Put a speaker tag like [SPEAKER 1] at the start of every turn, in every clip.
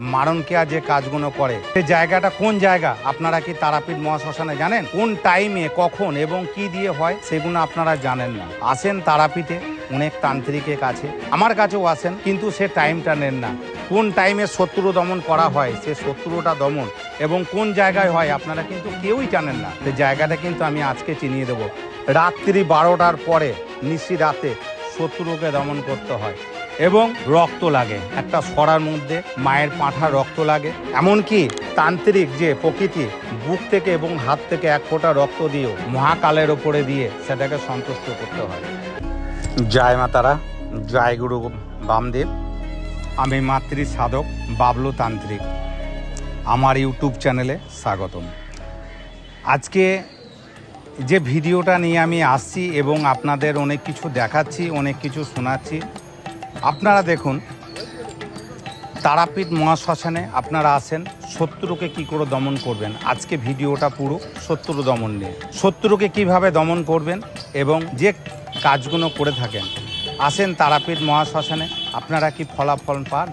[SPEAKER 1] মারণকেয়া যে কাজগুলো করে, সে জায়গাটা কোন জায়গা? আপনারা কি তারাপীঠ মহাশ্মশানে জানেন? কোন টাইমে কখন এবং কি দিয়ে হয়, সেগুলো আপনারা জানেন না। আসেন তারাপীঠে, অনেক তান্ত্রিকের কাছে। আমার কাছেও আসেন, কিন্তু সে টাইমটা নেন না। কোন টাইমে শত্রু দমন করা হয়, সে শত্রুটা দমন। এবং কোন জায়গায় হয়, আপনারা কিন্তু কেউই জানেন না। সে জায়গাটা কিন্তু আমি আজকে চিনিয়ে দেবো। রাত্রি বারোটার পরে নিশি রাতে, শত্রুকে দমন করতে হয়। এবং রক্ত লাগে। একটা সরার মধ্যে মায়ের পাঁঠা রক্ত লাগে। এমনকি তান্ত্রিক যে প্রকৃতি বুক থেকে এবং হাত থেকে এক ফোঁটা রক্ত দিয়েও মহাকালের ওপরে দিয়ে সেটাকে সন্তুষ্ট করতে হয়। জয় মাতারা জয় গুরু বামদেব। আমি মাতৃ সাধক বাবলু তান্ত্রিক। আমার ইউটিউব চ্যানেলে স্বাগতম। আজকে যে ভিডিওটা নিয়ে আমি আসছি এবং আপনাদের অনেক কিছু দেখাচ্ছি অনেক কিছু শোনাচ্ছি আপনারা দেখুন, তারাপীঠ মহাশ্মশানে আপনারা আসেন শত্রুকে কি করে দমন করবেন? আজকে ভিডিওটা পুরো শত্রু দমন নিয়ে। শত্রুকে কীভাবে দমন করবেন এবং যে কাজগুলো করে থাকেন? আসেন তারাপীঠ মহাশ্মশানে, আপনারা কি ফলাফল পান?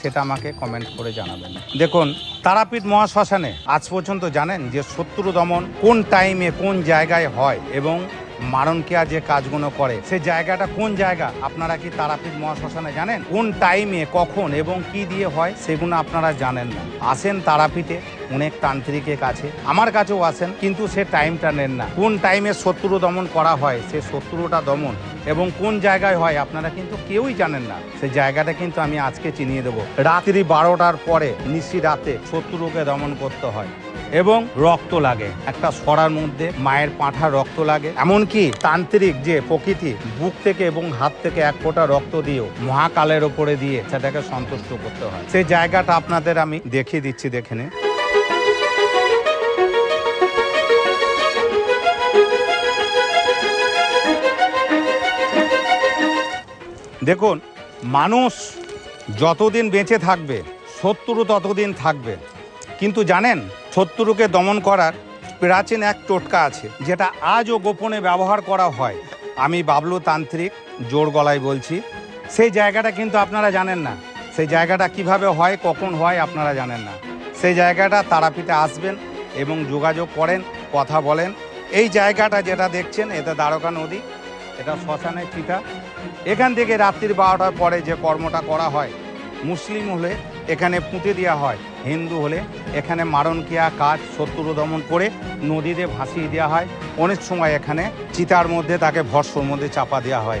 [SPEAKER 1] সেটা আমাকে কমেন্ট করে জানাবেন। দেখুন, তারাপীঠ মহাশ্মশানে আজ পর্যন্ত জানেন যে শত্রু দমন কোন টাইমে কোন জায়গায় হয় এবং মারণকেয়া যে কাজগুলো করে, সে জায়গাটা কোন জায়গা? আপনারা কি তারাপীঠ মহাশ্মশানে জানেন? কোন টাইমে কখন এবং কি দিয়ে হয়, সেগুলো আপনারা জানেন না। আসেন তারাপীঠে, অনেক তান্ত্রিকের কাছে। আমার কাছেও আসেন, কিন্তু সে টাইমটা নেন না। কোন টাইমে শত্রু দমন করা হয়, সে শত্রুটা দমন। এবং কোন জায়গায় হয়, আপনারা কিন্তু কেউই জানেন না। সেই জায়গাটা কিন্তু আমি আজকে চিনিয়ে দেবো। রাত্রি বারোটার পরে, নিশি রাতে শত্রুকে দমন করতে হয়। এবং রক্ত লাগে। একটা সরার মধ্যে মায়ের পাঁঠা রক্ত লাগে। এমনকি তান্ত্রিক যে প্রকৃতি, বুক থেকে এবং হাত থেকে এক ফোঁটা রক্ত দিয়েও মহাকালের ওপরে দিয়ে সেটাকে সন্তুষ্ট করতে হয়। সেই জায়গাটা আপনাদের আমি দেখিয়ে দিচ্ছি, দেখে নিন। দেখুন, মানুষ যতদিন বেঁচে থাকবে, শত্রু ততদিন থাকবে। কিন্তু জানেন, শত্রুকে দমন করার প্রাচীন এক টোটকা আছে, যেটা আজও গোপনে ব্যবহার করা হয়। আমি বাবলু তান্ত্রিক, জোর গলায় বলছি, সেই জায়গাটা কিন্তু আপনারা জানেন না। সেই জায়গাটা কীভাবে হয়, কখন হয়, আপনারা জানেন না। সেই জায়গাটা তারাপীঠে আসবেন এবং যোগাযোগ করেন, কথা বলেন। এই জায়গাটা যেটা দেখছেন, এটা দ্বারকা নদী, এটা শ্মশানের চিতা। এখান থেকে রাত্রির বারোটার পরে যে কর্মটা করা হয়, মুসলিম হলে এখানে পুঁতে দেওয়া হয়। হিন্দু হলে এখানে মারণকিয়া, কাজ শত্রু দমন করে নদীতে ভাসিয়ে দেওয়া হয়। অনেক সময় এখানে চিতার মধ্যে তাকে ভর্ষর মধ্যে চাপা দেওয়া হয়।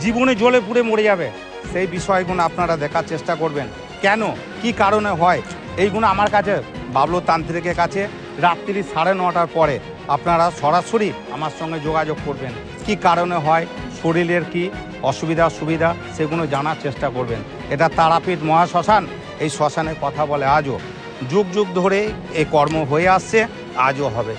[SPEAKER 1] জীবনে জলে পুড়ে মরে যাবে। সেই বিষয়গুলো আপনারা দেখার চেষ্টা করবেন। কেন? কি কারণে হয়? এইগুলো আমার কাছে, বাবলু তান্ত্রিকের কাছে রাত্রি সাড়ে নটার পরে আপনারা সরাসরি আমার সঙ্গে যোগাযোগ করবেন। কি কারণে হয়? শরীরের কি অসুবিধা সুবিধা সেগুলো জানার চেষ্টা করবেন। এটা তারাপীঠ মহাশ্মশান। এই শ্মশানে কথা বলে। আজও যুগ যুগ ধরে এই কর্ম হয়ে আসছে আজও হবে।